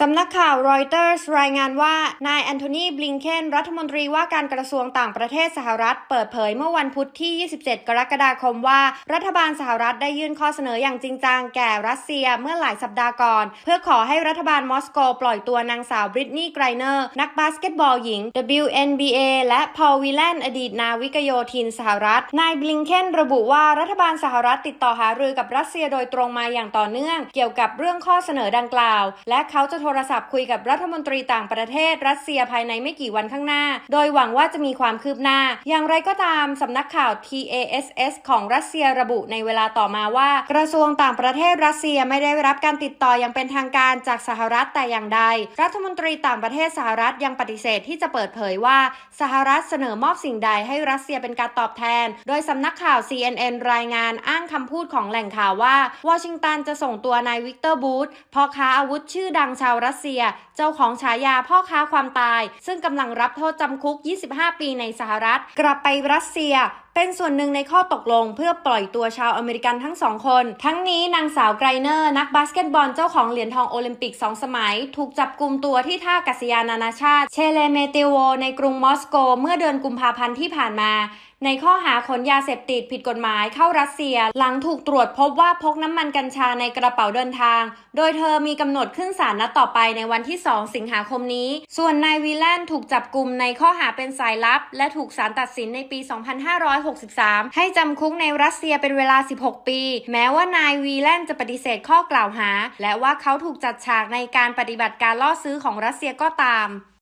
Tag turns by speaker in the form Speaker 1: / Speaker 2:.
Speaker 1: สำนักข่าวรอยเตอร์สรายงานว่า นายแอนโทนีบลิงเคนรัฐมนตรีว่าการกระทรวงต่างประเทศสหรัฐ เปิดเผยเมื่อวันพุธที่ 27 กรกฎาคมว่า รัฐบาลสหรัฐได้ยื่นข้อเสนออย่างจริงจังแก่รัสเซียเมื่อหลายสัปดาห์ก่อน เพื่อขอให้รัฐบาลมอสโกปล่อยตัวนางสาวบริตนีย์ไกรเนอร์ นักบาสเกตบอลหญิง WNBA และพอลวิลแลนอดีตนาวิกโยธินสหรัฐ นายบลิงเคนระบุว่ารัฐบาลสหรัฐติดต่อหารือกับรัสเซียโดยตรงมาอย่างต่อเนื่อง เกี่ยวกับเรื่องข้อเสนอดังกล่าว และเขาจะโทรศัพท์คุยกับรัฐมนตรีต่างประเทศรัสเซียภายในไม่กี่วันข้างหน้า โดยหวังว่าจะมีความคืบหน้า อย่างไรก็ตามสำนักข่าว TASS ของรัสเซียระบุในเวลาต่อมาว่า กระทรวงต่างประเทศรัสเซียไม่ได้รับการติดต่ออย่างเป็นทางการจากสหรัฐแต่อย่างใด รัฐมนตรีต่างประเทศสหรัฐยังปฏิเสธที่จะเปิดเผยว่าสหรัฐเสนอมอบสิ่งใดให้รัสเซียเป็นการตอบแทน โดยสำนักข่าว CNN รายงานอ้างคำพูดของแหล่งข่าวว่าวอชิงตันจะส่งตัวนายวิกเตอร์บูธพ่อค้าอาวุธชื่อดังชาวรัสเซีย เจ้าของฉายาพ่อค้าความตาย ซึ่งกำลังรับโทษจำคุก 25 ปีในสหรัฐ กลับไปรัสเซีย เป็นส่วนหนึ่งในข้อตกลง เพื่อปล่อยตัวชาวอเมริกันทั้งสองคน ทั้งนี้นางสาวไกรเนอร์ นักบาสเกตบอลเจ้าของเหรียญทองโอลิมปิก 2 สมัย ถูกจับกลุ่มตัวที่ท่ากัศยานานาชาติ เชเลเมเตโว ในกรุงมอสโก เมื่อเดือนกุมภาพันธ์ที่ผ่านมาในข้อหาขนยาเสพติดผิดกฎหมายเข้ารัสเซีย หลังถูกตรวจพบว่าพกน้ำมันกัญชาในกระเป๋าเดินทาง โดยเธอมีกำหนดขึ้นศาลนัดต่อไปในวันที่ 2 สิงหาคมนี้ ส่วนนายวีแลนถูกจับกลุ่มในข้อหาเป็นสายลับ และถูกศาลตัดสินในปี2563 ให้จำคุกในรัสเซียเป็นเวลา 16 ปี แม้ว่านายวีแลนจะปฏิเสธข้อกล่าวหา และว่าเขาถูกจัดฉากในการปฏิบัติการล่อซื้อของรัสเซียก็ตาม